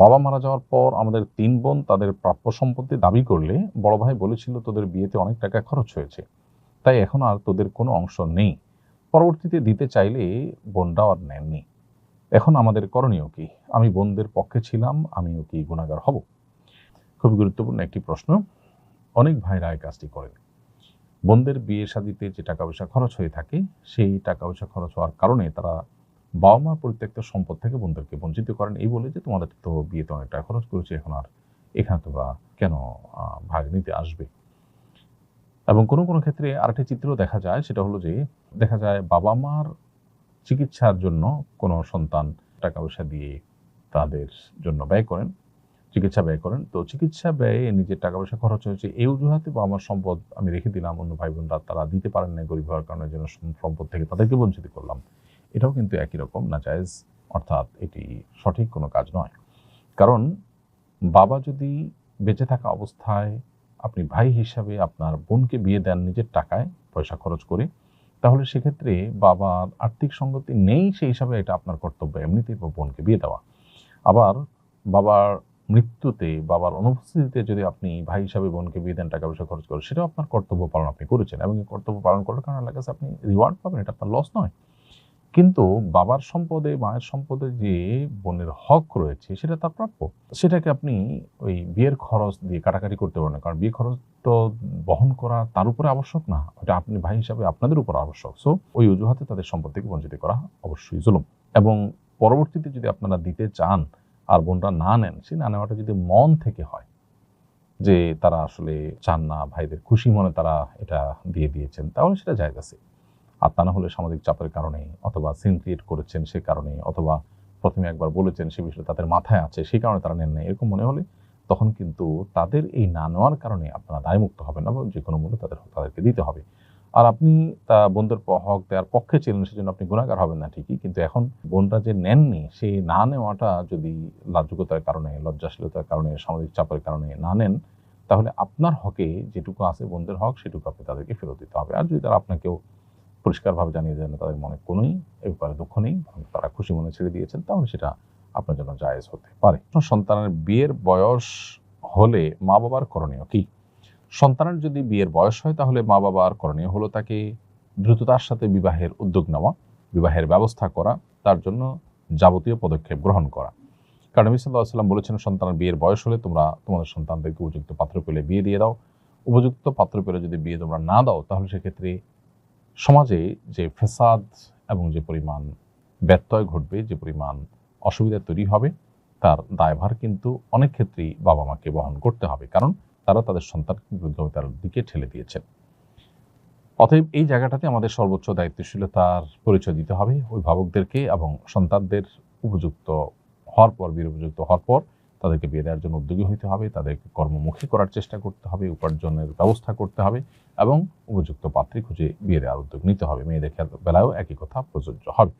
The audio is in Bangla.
বাবা মারা যাওয়ার পর আমাদের তিন বোন তাদের প্রাপ্য সম্পত্তি দাবি করলে বড় ভাই বলেছিল তোদের বিয়েতে অনেক টাকা খরচ হয়েছে। তাই এখন আর তোদের কোনো অংশ নেই। পরবর্তীতে দিতে চাইলে বোনরাও আর নেননি। এখন আমাদের করণীয় কি? আমি বোনদের পক্ষে ছিলাম, আমিও কি গুণাগার হব? খুব গুরুত্বপূর্ণ একটি প্রশ্ন। অনেক ভাইরা এই কাজটি করেন। বোনদের বিয়ে শাদিতে যে টাকা পয়সা খরচ হয়ে থাকে, সেই টাকা পয়সা খরচ হওয়ার কারণে তারা বাবা মার পরিত্যক্ত সম্পদ থেকে বোনদেরকে বঞ্চিত করেন। এই বলে যে তোমাদের তো বিয়েতে অনেক টাকা খরচ করেছে, এখন আর এখানে তোমরা কেন ভাগ নিতে আসবে? এবং কোনো কোনো ক্ষেত্রে আরেকটি চিত্র দেখা যায়, সেটা হলো যে দেখা যায় বাবা মার চিকিৎসার জন্য কোনো সন্তান টাকা পয়সা দিয়ে তাদের জন্য ব্যয় করেন, চিকিৎসা ব্যয় করেন। তো চিকিৎসা ব্যয়ে নিজের টাকা পয়সা খরচ হয়েছে। এই অজুহাতে বাবা মার সম্পদ আমি রেখে দিলাম, অন্য ভাই বোনরা তারা দিতে পারেন না গরিব হওয়ার কারণে যেন সম্পদ থেকে তাদেরকে বঞ্চিত করলাম। এটাও কিন্তু একই রকম, না জায়েজ, অর্থাৎ এটি সঠিক কোনো কাজ নয়। কারণ বাবা যদি বেঁচে থাকা অবস্থায় আপনি ভাই হিসাবে আপনার বোনকে বিয়ে দেন নিজের টাকায়, পয়সা খরচ করে, তাহলে সেক্ষেত্রে বাবার আর্থিক সঙ্গতি নেই সেই হিসাবে এটা আপনার কর্তব্য, এমনিতেই বোনকে বিয়ে দেওয়া। আবার বাবার মৃত্যুতে, বাবার অনুপস্থিতিতে যদি আপনি ভাই হিসাবে বোনকে বিয়ে দেন, টাকা পয়সা খরচ করেন সেটাও আপনার কর্তব্য পালন আপনি করেছেন এবং কর্তব্য পালন করার কারণে আপনি রিওয়ার্ড পাবেন, এটা আপনার লস নয়। কিন্তু বাবার সম্পদে, মায়ের সম্পদে যে বোনের হক রয়েছে, সেটা তার প্রাপ্য। সেটাকে আপনি ওই বিয়ের খরচ দিয়ে কাটাকাটি করতে পারেন না, কারণ বিয়ে খরচ তো বহন করা তার উপরে আবশ্যক না, ওটা আপনি ভাই হিসাবে আপনাদের উপর আবশ্যক। সো ওই অজুহাতে তাদের সম্পদ থেকে বঞ্চিত করা অবশ্যই জুলুম। এবং পরবর্তীতে যদি আপনারা দিতে চান আর বোনরা না নেন, সেই না নেওয়াটা যদি মন থেকে হয়, যে তারা আসলে চান না, ভাইদের খুশি মনে তারা এটা দিয়ে দিয়েছেন, তাহলে সেটা জায়গা আছে আর তা না হলে সামাজিক চাপের কারণে অথবা সিন ক্রিয়েট করেছেন সে কারণে অথবা প্রথমে একবার বলেছেন সে বিষয়ে তাদের মাথায় আছে সেই কারণে তারা নেন না এরকম মনে হলে তখন কিন্তু তাদের এই না নেওয়ার কারণে আপনারা দায়মুক্ত হবেন এবং যে কোনো মূল্য তাদের তাদেরকে দিতে হবে। আর আপনি তা বোনদের হক দেওয়ার পক্ষে ছিলেন সেজন্য আপনি গুণাগার হবেন না ঠিকই, কিন্তু এখন বোনরা যে নেননি সেই না নেওয়াটা যদি লাজ্জুকতার কারণে, লজ্জাশীলতার কারণে, সামাজিক চাপের কারণে না নেন, তাহলে আপনার হকে যেটুকু আছে বোনদের হক, সেটুকু আপনি তাদেরকে ফেরত দিতে হবে। আর যদি তারা আপনাকেও পরিষ্কারভাবে জানিয়ে দেন তাদের মনে কোনোই এ ব্যাপারে দুঃখ নেই তারা খুশি মনে ছেড়ে দিয়েছেন, তাহলে সেটা আপনার জন্য জায়েজ হতে পারে। সন্তানের বিয়ের বয়স হলে মা বাবার করণীয় কি? সন্তানের যদি বিয়ের বয়স হয়, তাহলে মা বাবার করণীয় হলো তাকে দ্রুততার সাথে বিবাহের উদ্যোগ নেওয়া, বিবাহের ব্যবস্থা করা, তার জন্য যাবতীয় পদক্ষেপ গ্রহণ করা। কারণ নবী বলেছেন, সন্তানের বিয়ের বয়স হলে তোমরা তোমাদের সন্তানদেরকে উপযুক্ত পাত্র পেলে বিয়ে দিয়ে দাও। উপযুক্ত পাত্র পেলে যদি বিয়ে তোমরা না দাও, তাহলে সেক্ষেত্রে সমাজে যে ফেসাদ এবং যে পরিমাণ ব্যত্যয় ঘটবে, যে পরিমাণ অসুবিধা তৈরি হবে, তার দায়ভার কিন্তু অনেক ক্ষেত্রেই বাবা মাকে বহন করতে হবে। কারণ তারা তাদের সন্তানকে বিরুদ্ধতার দিকে ঠেলে দিয়েছেন। অতএব এই জায়গাটাতে আমাদের সর্বোচ্চ দায়িত্বশীলতার পরিচয় দিতে হবে। অভিভাবকদেরকে এবং সন্তানদের উপযুক্ত হওয়ার পর, বীর উপযুক্ত হওয়ার পর তাদেরকে বিয়ে দেওয়ার জন্য উদ্যোগী হইতে হবে, তাদেরকে কর্মমুখী করার চেষ্টা করতে হবে, উপার্জনের ব্যবস্থা করতে হবে এবং উপযুক্ত পাত্রী খুঁজে বিয়ে দেওয়ার উদ্যোগ নিতে হবে। মেয়েদের বেলায়ও একই কথা প্রযোজ্য হবে।